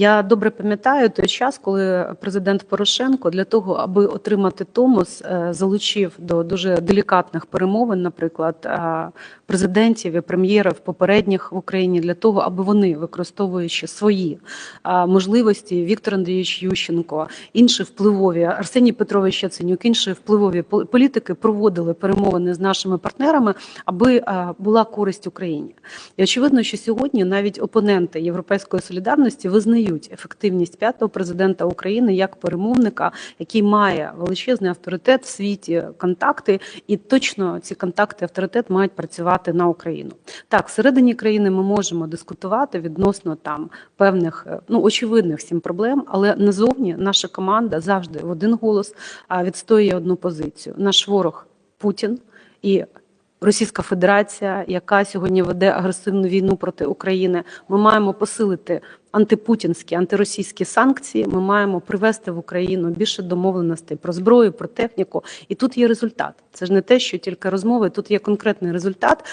Я добре пам'ятаю той час, коли президент Порошенко для того, аби отримати Томос, е, залучив до дуже делікатних перемовин, наприклад, е, президентів і прем'єрів попередніх в Україні для того, аби вони, використовуючи свої е, можливості, Віктор Андрійович Ющенко, інші впливові Арсеній Петрович Яценюк, інші впливові політики проводили перемовини з нашими партнерами, аби була користь Україні. І очевидно, що сьогодні навіть опоненти Європейської солідарності визнають ефективність п'ятого президента України як перемовника, який має величезний авторитет в світі, контакти, і точно ці контакти, авторитет мають працювати на Україну. Так, всередині країни ми можемо дискутувати відносно там певних е, ну очевидних всім проблем, але назовні наша команда завжди в один голос відстоює одну позицію. Наш ворог Путін і Російська Федерація, яка сьогодні веде агресивну війну проти України. Ми маємо посилити антипутінські, антиросійські санкції. Ми маємо привести в Україну більше домовленостей про зброю, про техніку. І тут є результат. Це ж не те, що тільки розмови. Тут є конкретний результат.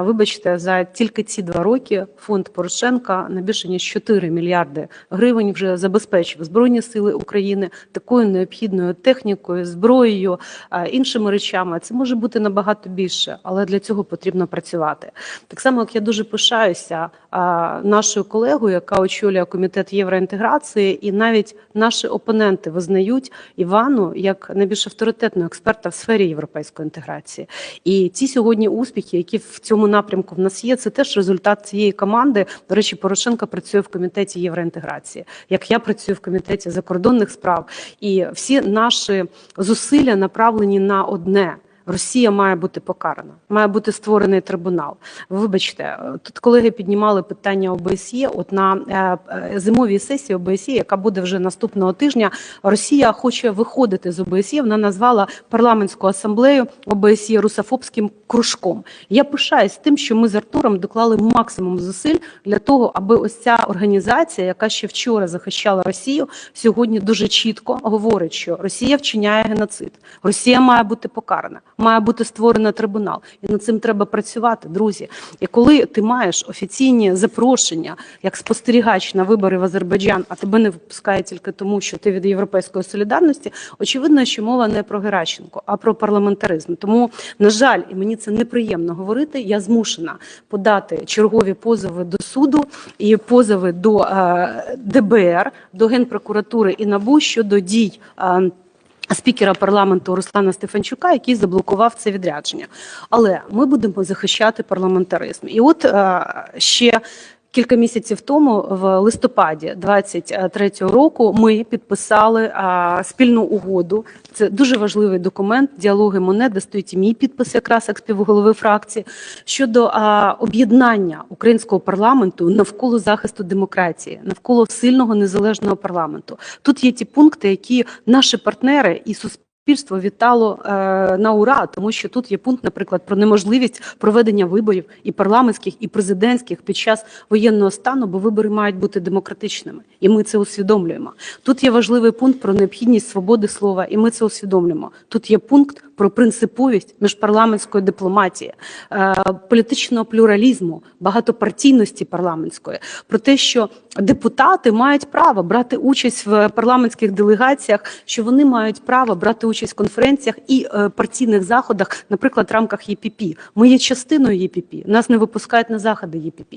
Вибачте, за тільки ці два роки фонд Порошенка на більше ніж 4 мільярди гривень вже забезпечив збройні сили України такою необхідною технікою, зброєю, іншими речами. Це може бути набагато більше, але для цього потрібно працювати. Так само, як я дуже пишаюся нашою колегою, яка очолює комітет євроінтеграції, і навіть наші опоненти визнають Івану як найбільш авторитетного експерта в сфері європейської інтеграції. І ці сьогодні успіхи, які в цьому напрямку в нас є, це теж результат цієї команди. До речі, Порошенко працює в комітеті євроінтеграції, як я працюю в комітеті закордонних справ, і всі наші зусилля направлені на одне. Росія має бути покарана, має бути створений трибунал. Вибачте, тут колеги піднімали питання ОБСЄ. От на е, е, зимовій сесії ОБСЄ, яка буде вже наступного тижня, Росія хоче виходити з ОБСЄ. Вона назвала парламентську асамблею ОБСЄ русофобським кружком. Я пишаюсь тим, що ми з Артуром доклали максимум зусиль для того, аби ось ця організація, яка ще вчора захищала Росію, сьогодні дуже чітко говорить, що Росія вчиняє геноцид, Росія має бути покарана, має бути створено трибунал, і над цим треба працювати, друзі. І коли ти маєш офіційні запрошення як спостерігач на вибори в Азербайджан, а тебе не випускає тільки тому, що ти від європейської солідарності, очевидно, що мова не про Геращенко, а про парламентаризм. Тому, на жаль, і мені це неприємно говорити. Я змушена подати чергові позови до суду і позови до е, ДБР, до Генпрокуратури і НАБУ щодо дій. е, Спікера парламенту Руслана Стефанчука, який заблокував це відрядження, але ми будемо захищати парламентаризм. І от е, ще кілька місяців тому, в листопаді 23-го року, ми підписали е, спільну угоду. Це дуже важливий документ. Діалоги Моне, де стоїть і мій підпис, якраз як співголови фракції, щодо об'єднання українського парламенту навколо захисту демократії, навколо сильного незалежного парламенту. Тут є ті пункти, які наші партнери і суспільство. Суспільство вітало е, на ура, тому що тут є пункт, наприклад, про неможливість проведення виборів і парламентських, і президентських під час воєнного стану, бо вибори мають бути демократичними, і ми це усвідомлюємо. Тут є важливий пункт про необхідність свободи слова, і ми це усвідомлюємо. Тут є пункт про принциповість міжпарламентської дипломатії, е, політичного плюралізму, багатопартійності парламентської, про те, що депутати мають право брати участь в парламентських делегаціях, що вони мають право брати участь в конференціях і е, партійних заходах, наприклад, в рамках ЄПП. Ми є частиною ЄПП, нас не випускають на заходи ЄПП,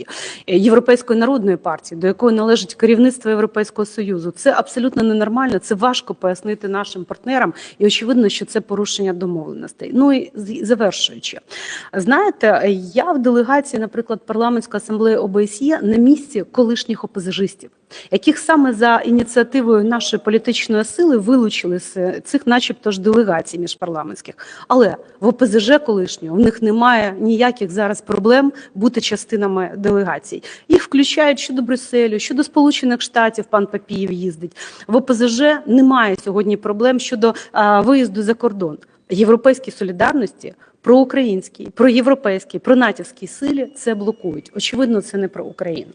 Е, Європейської народної партії, до якої належить керівництво Європейського союзу. Це абсолютно ненормально. Це важко пояснити нашим партнерам, і очевидно, що це порушення домовленостей. Ну і завершуючи, знаєте, я в делегації, наприклад, парламентської асамблеї ОБСЄ на місці колишніх опозажистів, яких саме за ініціативою нашої політичної сили вилучили з цих, начебто ж, делегацій міжпарламентських. Але в ОПЗЖ колишнього в них немає ніяких зараз проблем бути частинами делегацій. Їх включають щодо Брюсселю, щодо Сполучених Штатів. Пан Папієв їздить в ОПЗЖ. Немає сьогодні проблем щодо а, виїзду за кордон. Європейській солідарності проукраїнській, проєвропейській, пронатівській силі це блокують. Очевидно, це не про Україну.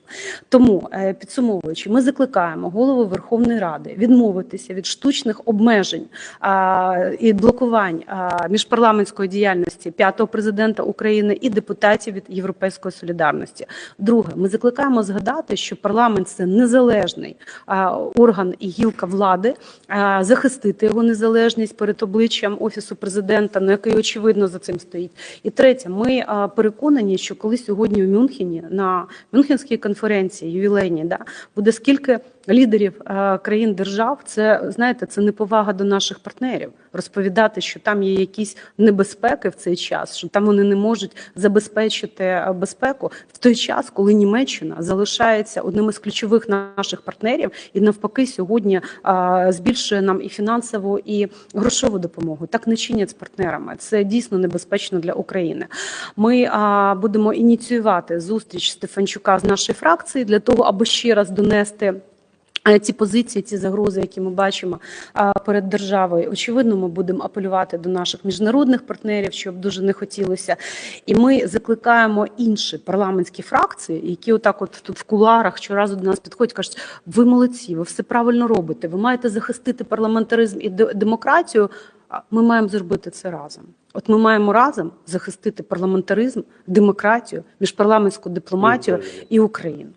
Тому е, підсумовуючи, ми закликаємо голову Верховної Ради відмовитися від штучних обмежень а, і блокувань а, міжпарламентської діяльності п'ятого президента України і депутатів від Європейської солідарності. Друге, ми закликаємо згадати, що парламент це незалежний а, орган і гілка влади, а, захистити його незалежність перед обличчям офісу президента, на який очевидно за цим стоїть. І третє, ми переконані, що коли сьогодні у Мюнхені на Мюнхенській конференції ювілейній да буде скільки лідерів е, країн держав, це знаєте, це неповага до наших партнерів. Розповідати, що там є якісь небезпеки в цей час, що там вони не можуть забезпечити е, безпеку в той час, коли Німеччина залишається одним із ключових наших партнерів, і навпаки, сьогодні е, збільшує нам і фінансову, і грошову допомогу. Так не чинять з партнерами. Це дійсно небезпечно для України. Ми е, будемо ініціювати зустріч Стефанчука з нашої фракції для того, аби ще раз донести. е, Ці позиції, ці загрози, які ми бачимо перед державою, очевидно, ми будемо апелювати до наших міжнародних партнерів, щоб дуже не хотілося. І ми закликаємо інші парламентські фракції, які отак, от тут в куларах щоразу до нас підходять, кажуть: ви молодці, ви все правильно робите. Ви маєте захистити парламентаризм і де- демократію. Ми маємо зробити це разом. От ми маємо разом захистити парламентаризм, демократію, міжпарламентську дипломатію і Україну.